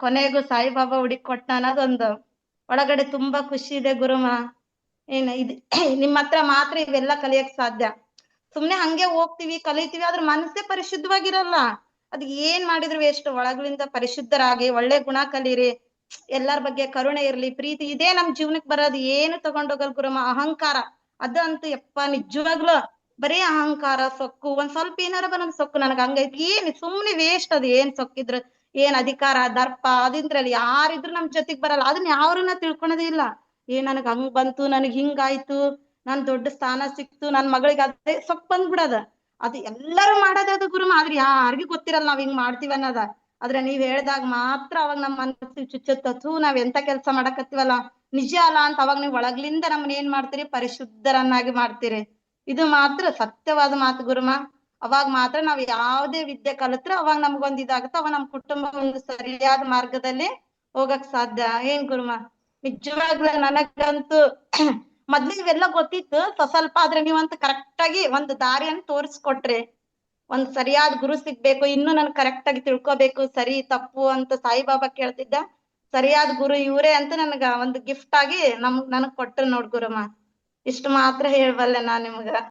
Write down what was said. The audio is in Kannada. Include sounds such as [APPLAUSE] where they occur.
ಕೊನೆಗೂ ಸಾಯಿಬಾಬಾ ಹುಡುಕ್ ಕೊಟ್ಟ ಅನ್ನೋದೊಂದು. ಒಳಗಡೆ ತುಂಬಾ ಖುಷಿ ಇದೆ ಗುರುಮ. ಏನ್ ಇದ್ [CLEARS THROAT] ನಿಮ್ ಹತ್ರ ಮಾತ್ರ ಇವೆಲ್ಲ ಕಲಿಯಕ್ ಸಾಧ್ಯ. ಸುಮ್ನೆ ಹಂಗೆ ಹೋಗ್ತಿವಿ, ಕಲಿತೀವಿ, ಆದ್ರ ಮನಸ್ಸೇ ಪರಿಶುದ್ಧವಾಗಿರಲ್ಲ. ಅದ್ ಏನ್ ಮಾಡಿದ್ರು ಎಷ್ಟು ಒಳಗಳಿಂದ ಪರಿಶುದ್ಧರಾಗಿ, ಒಳ್ಳೆ ಗುಣ ಕಲೀರಿ. ಎಲ್ಲಾರ್ ಬಗ್ಗೆ ಕರುಣೆ ಇರ್ಲಿ, ಪ್ರೀತಿ. ಇದೇ ನಮ್ ಜೀವನಕ್ ಬರೋದು, ಏನು ತಗೊಂಡೋಗಲ್ ಗುರುಮ? ಅಹಂಕಾರ. ಅದಂತೂ ಯಪ್ಪ, ನಿಜವಾಗ್ಲು ಬರೀ ಅಹಂಕಾರ, ಸೊಕ್ಕು. ಒಂದ್ ಸ್ವಲ್ಪ ಏನಾರ ಬರೋದ್ ಸೊಕ್ಕು ನನಗ್ ಹಂಗೈತಿ. ಏನ್ ಸುಮ್ನೆ ವೇಸ್ಟ್ ಅದ್, ಏನ್ ಸೊಕ್ಕಿದ್ರು. ಏನ್ ಅಧಿಕಾರ, ದರ್ಪ, ಅದಿಂದ್ರಲ್ಲಿ ಯಾರಿದ್ರು ನಮ್ ಜೊತೆಗ್ ಬರಲ್ಲ. ಅದನ್ನ ಯಾರನ್ನ ತಿಳ್ಕೊಳೋದೇ ಇಲ್ಲ. ಏ, ನನಗ್ ಹಂಗ್ ಬಂತು, ನನಗ್ ಹಿಂಗಾಯ್ತು, ನನ್ ದೊಡ್ಡ ಸ್ಥಾನ ಸಿಕ್ತು, ನನ್ ಮಗಳಿಗೆ ಅದೇ ಸೊಕ್ ಬಂದ್ಬಿಡದ. ಅದು ಎಲ್ಲರೂ ಮಾಡದ ಅದು ಗುರುಮ. ಆದ್ರೆ ಯಾರಿಗೂ ಗೊತ್ತಿರಲ್ಲ ನಾವ್ ಹಿಂಗ್ ಮಾಡ್ತೀವಿ ಅನ್ನೋದ. ಆದ್ರೆ ನೀವ್ ಹೇಳ್ದಾಗ ಮಾತ್ರ ಅವಾಗ ನಮ್ ಮನಸ್ಸಿಗೆ ಚುಚ್ಚುತ್ತ. ನಾವ್ ಎಂತ ಕೆಲ್ಸ ಮಾಡಕತ್ತೀವಲ್ಲ? ನಿಜ ಅಲ್ಲ ಅಂತ ಅವಾಗ ನೀವ್ ಒಳಗ್ಲಿಂದ ನಮ್ಮನ್ನ ಏನ್ ಮಾಡ್ತೀರಿ? ಪರಿಶುದ್ಧರನ್ನಾಗಿ ಮಾಡ್ತೀರಿ. ಇದು ಮಾತ್ರ ಸತ್ಯವಾದ ಮಾತು ಗುರುಮ. ಅವಾಗ ಮಾತ್ರ ನಾವ್ ಯಾವ್ದೇ ವಿದ್ಯೆ ಕಲಿತ್ರ ಅವಾಗ ನಮ್ಗೊಂದ್ ಇದಾಗತ್ತ, ಅವಾಗ ನಮ್ ಕುಟುಂಬ ಒಂದು ಸರಿಯಾದ ಮಾರ್ಗದಲ್ಲಿ ಹೋಗಕ್ ಸಾಧ್ಯ. ಏನ್ ಗುರುಮ, ನಿಜವಾಗ್ಲೂ ನನಗಂತೂ [CLEARS THROAT] ಮೊದ್ಲು ಇವೆಲ್ಲ ಗೊತ್ತಿತ್ತು. ಸ್ವಸ್ವಲ್ಪ ಆದ್ರೆ ನೀವಂತ ಕರೆಕ್ಟ್ ಆಗಿ ಒಂದು ದಾರಿಯನ್ನು ತೋರಿಸ್ಕೊಟ್ರಿ, ಒಂದ್ ಸರಿಯಾದ ಗುರು ಸಿಗ್ಬೇಕು, ಇನ್ನು ನನ್ ಕರೆಕ್ಟ್ ಆಗಿ ತಿಳ್ಕೊಬೇಕು, ಸರಿ, ತಪ್ಪು ಅಂತ ಸಾಯಿಬಾಬಾ ಕೇಳ್ತಿದ್ದ. ಸರಿಯಾದ ಗುರು ಇವ್ರೇ ಅಂತ ನನಗ ಒಂದು ಗಿಫ್ಟ್ ಆಗಿ ನಮ್, ನನಗ್ ಕೊಟ್ರು ನೋಡ್ ಗುರುಮ. ಇಷ್ಟು ಮಾತ್ರ ಹೇಳ್ಬಲ್ಲೆ ನಾ ನಿಮ್ಗ.